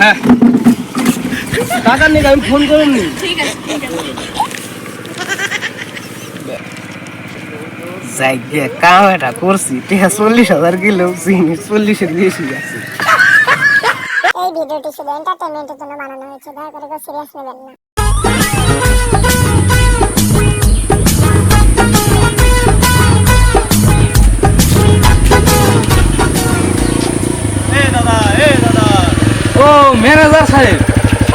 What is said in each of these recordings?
হ্যাঁ। টাকা নিয়ে আমি ফোন করুন নি। ঠিক আছে ঠিক আছে। যাই গে কাম এটা করছি। ঠিক চল্লিশ হাজার কিলো চিনি চল্লিশের বেশি আছে। এই ভিডিওটি শুধু এন্টারটেনমেন্টের জন্য বানানো হয়েছে দয়া করে কেউ সিরিয়াস নেবেন না। সাহেব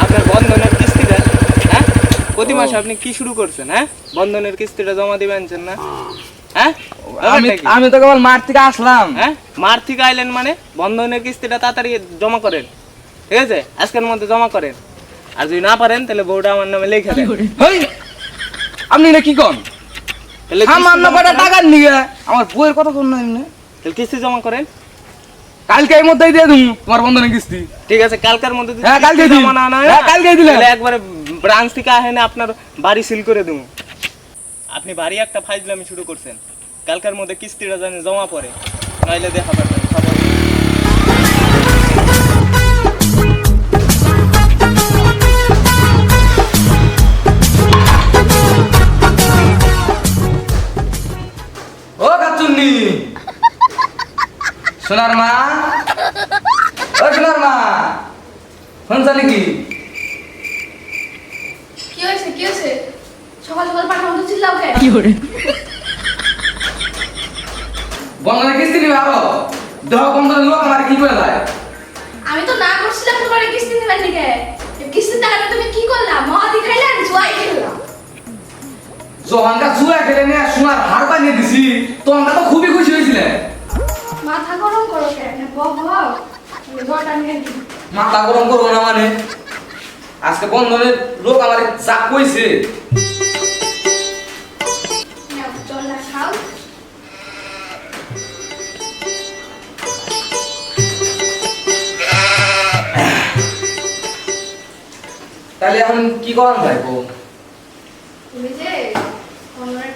আপনার বন্ধনের কিস্তিটা হ্যাঁ? প্রতি মাসে আপনি কি শুরু করছেন হ্যাঁ? বন্ধনের কিস্তিটা জমা দিবেন না? হ্যাঁ? আমি আমি তো কেবল মাঠ থেকে আসলাম। হ্যাঁ? মার থেকে আইলেন মানে বন্ধনের কিস্তিটা তাড়াতাড়ি জমা করেন। ঠিক আছে? আজকের মধ্যে জমা করেন। আর যদি না পারেন তাহলে বউটা আমার নামে লিখে দেন। আপনি না কি কন? কটা টাকা নিয়ে আমার বইয়ের কথা শুন না তাহলে কিস্তি জমা করেন। কালকে এই মধ্যেই দিয়ে দিন তোমার বন্ধনের কিস্তি। ঠিক আছে কালকার মধ্যে হ্যাঁ, কালকে দিন। জমা না হ্যাঁ, কালকে দিলে। একবারে ব্রাঞ্চ থেকে আহেন আপনার বাড়ি সিল করে দেবো আপনি বাড়ি একটা ফাইজলামি শুরু করছেন। কালকার মধ্যে কিস্তিটা জানি জমা পড়ে নইলে দেখা ও কাচুন্নি। সোনার মা ও সোনার মা শুনছ নাকি? কি হয়েছে কি হয়েছে? সকাল সকাল পাঠানো তো চিল্লাও কে বন্ধনের কিস্তি নিবে আরও? দেহ বন্ধনের লোক আমার কি করে আমি তো না করছিলাম তোমার কিস্তি নেবেন নাকি কিস্তি টাকাটা তুমি কি করলাম মহাদি খাইলেন জুয়াই খেললাম জহানকা চুয়া খেলে নিয়ে সোনার হার বানিয়ে দিছি। তো খুবই খুশি হয়েছিলে। মাথা গরম করো কেন? বক মাথা গরম করব না মানে? আজকে বন্ধনের লোক আমার যা কইছে। তাহলে এখন কি করার যাইবো তুমি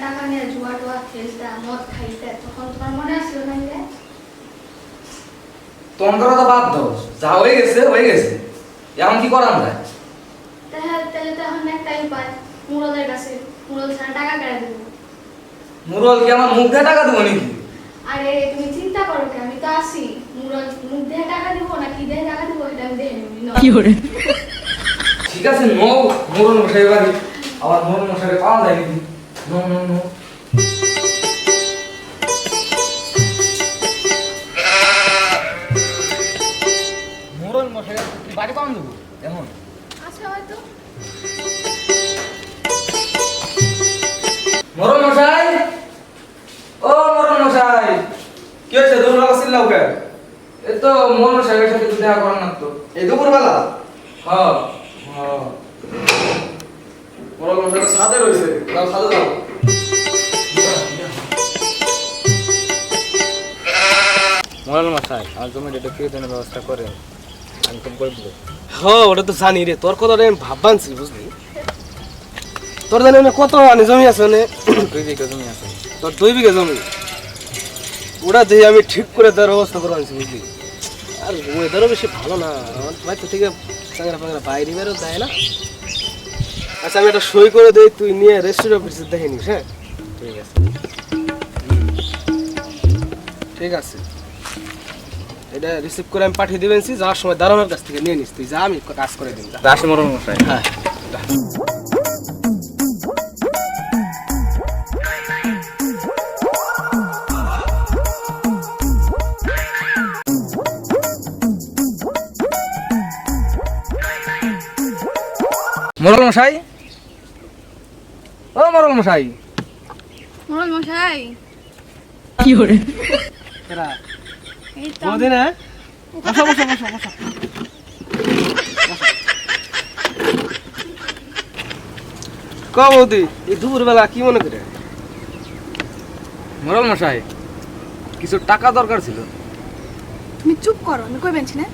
টাকা নিয়ে জুয়া টুয়া খেলতে, মদ খাইতে, তখন তোমার মনে আসলো যে তো বাদ দাও যা হয়ে গেছে হয়ে গেছে। এখন কি করার যায়? তাহলে তাহলে তো এখন একটাই উপায়। মুরলের কাছে মুরল ছাড়া টাকা কেটে দেবো মুরল কি আমার মুখ দিয়ে টাকা দেবো নাকি? আরে তুমি চিন্তা করো কি আমি তো আসি মুরল মুখ দিয়ে টাকা দিব না কি দিয়ে টাকা দিব সেটা আমি দেখে কি ঠিক আছে নো মোরল মশাই বাড়ি। আবার মোরল মশাই পাওয়া যায় নাকি? No no no. বাড়ি পাওয়া দেবো? এখন আচ্ছা হয়তো। মোরল মশাই? ও মোরল মশাই। কি হয়েছে? দুপুরবেলা চিল্লাও কে এই তো মশাইয়ের সাথে একটু দেখা করার না তো। এই দুপুরবেলা? হ্যাঁ। হ্যাঁ। মশাই তো ছাদে রয়েছে। যাও ছাদে যাও মরাল মশাই আর জমিটা একটু ফিরে ব্যবস্থা করেন। আমি হ্যাঁ ওটা তো জানি রে তোর কথাটা আমি ভাববানছি বুঝলি? তোর জানি না কত আনি জমি আছে মানে? দুই বিঘা জমি আছে। তোর দুই বিঘা জমি? ওটা যে আমি ঠিক করে দেওয়ার ব্যবস্থা করে আনছি বুঝলি? আর ওয়েদারও বেশি ভালো না। আমার ভাই তো চাংরা ফাংরা বাইরে বেরো দেয় না। আচ্ছা আমি একটা সই করে দেই তুই নিয়ে রেস্টুরেন্ট অফিসে দেখে নিস হ্যাঁ? ঠিক আছে। ঠিক আছে। এটা রিসিভ করে আমি পাঠিয়ে দিবেন যাওয়ার সময় দারোয়ানের কাছ থেকে নিয়ে নিস তুই যা আমি কাজ করে দিন মরণ মশাই। হ্যাঁ। মোরল মশাই? ও মোরল মশাই। মুরল মশাই। এরা এই তো বৌদি না বসো বসো বসো বসো। ক বৌদি এই দুপুরবেলা কি মনে করে? মোরল মশাই কিছু টাকা দরকার ছিল। তুমি চুপ করো আমি কই বেঞ্ছি না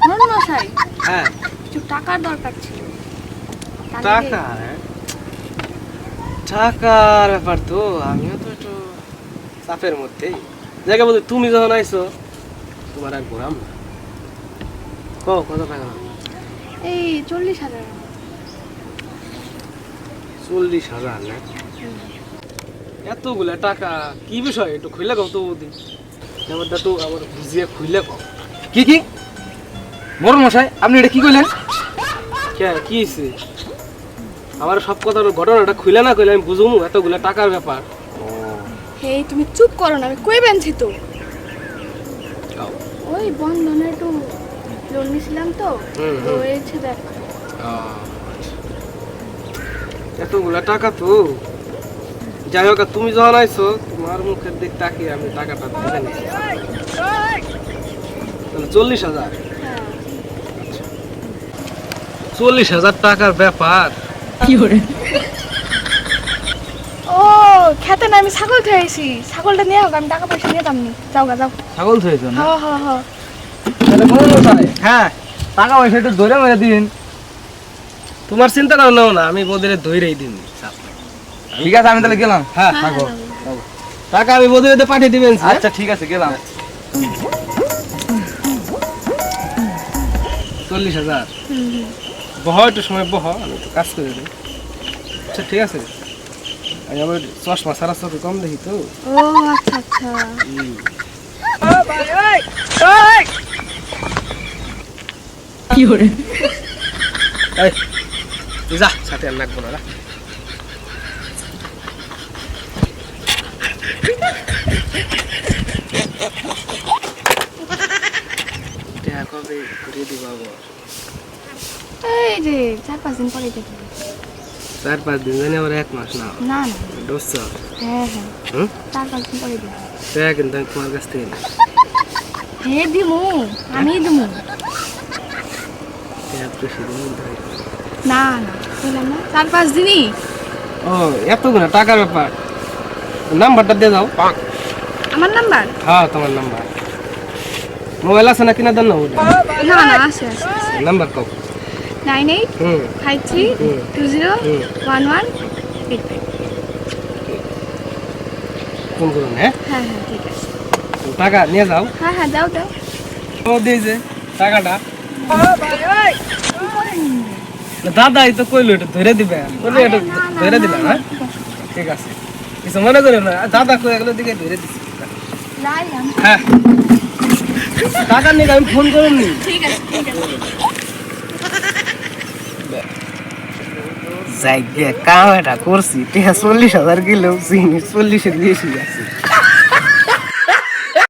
মুরল মশাই হ্যাঁ। কিছু টাকার দরকার ছিল। টাকা হ্যাঁ? টাকার ব্যাপার তো আমিও তো একটু চাপের মধ্যেই। জায়গা বলতে তুমি যখন আইছো তোমার আর ঘোরাম না ক কত টাকা? এই চল্লিশ হাজার। চল্লিশ হাজার না? এতগুলা টাকা কি বিষয়? একটু খুলে কও তো বৌদি। ব্যাপারটা তো আমার বুঝিয়ে খুলে কও। কি কি? বড় মশাই আপনি এটা কি কইলেন? কে কি হয়েছে আমার সব কথার ঘটনাটা খুলে না কইলে আমি বুঝব এতগুলা টাকার ব্যাপার। এই তুমি চুপ করো না আমি কই বেনছি তো। ওই বন্ধনে একটু লোন নিয়েছিলাম তো। দেখ। এতগুলা টাকা তো। যাই হোক তুমি যখন আইছো তোমার মুখের দিক তাকিয়ে আমি টাকাটা দিতে নিছি। তাহলে চল্লিশ হাজার। হ্যাঁ। চল্লিশ হাজার টাকার ব্যাপার। ও খেতে না আমি ছাগল খেয়েছি ছাগলটা নিয়ে হোক আমি টাকা পয়সা নিয়ে দামনি যাও গা যাও। ছাগল থয়েছ না? হ্যাঁ হ্যাঁ হ্যাঁ। বড় মশাই হ্যাঁ। টাকা পয়সা একটু ধরে মেরে দিন। তোমার চিন্তা করো নাও না আমি বদিরে ধৈরেই দিন ঠিক আছে আমি তাহলে গেলাম। হ্যাঁ। থাকো টাকা আমি বদিরে পাঠিয়ে দিবেন আচ্ছা ঠিক আছে গেলাম। চল্লিশ হাজার। বহ একটু সময় বহ আমি একটু কাজ করে দিই। আচ্ছা ঠিক আছে। আমি আবার চশমা সারা চোখে কম দেখি তো। ও আচ্ছা আচ্ছা। এই, তুই যা সাথে আর লাগবো না কবে ঘুরিয়ে দিব আবার? এই যে চার পাঁচ দিন পরে দেখি চার পাঁচ দিন জানি আবার এক মাস না। না ডোস হ্যাঁ হ্যাঁ। চার পাঁচ দিন পরে দেখি কিন্তু আমি তোমার কাছ থেকে হে দিমু আমি দিমু টাকা বেশি দিন কিন্তু হয় না। না না না। চার পাঁচ দিনই? ও এতগুলো টাকার ব্যাপার। নাম্বারটা দিয়ে দাও। আমার নাম্বার? হ্যাঁ তোমার নাম্বার। মোবাইল আছে না কিনা দেন না ওটা না না আছে আছে। নাম্বার কও। Nine eight five three two zero. One one eight phone করুন হ্যাঁ? হ্যাঁ হ্যাঁ ঠিক আছে। টাকা নিয়ে যাও। হ্যাঁ হ্যাঁ দাও দাও ও দিয়েছে টাকাটা। দাদাই তো কইলো এটা ধরে দিবে। বলে এটা ধরে দিলাম হ্যাঁ ঠিক আছে। কিছু মনে করো না দাদা কই এগুলো দিকে ধরে দিছি। লাই আমি হ্যাঁ। টাকা নিয়ে আমি ফোন করুন। নি ঠিক আছে ঠিক আছে। যাই গে কাম এটা করছি। টিয়া চল্লিশ হাজার কিলো চিনি চল্লিশের বেশি আছে।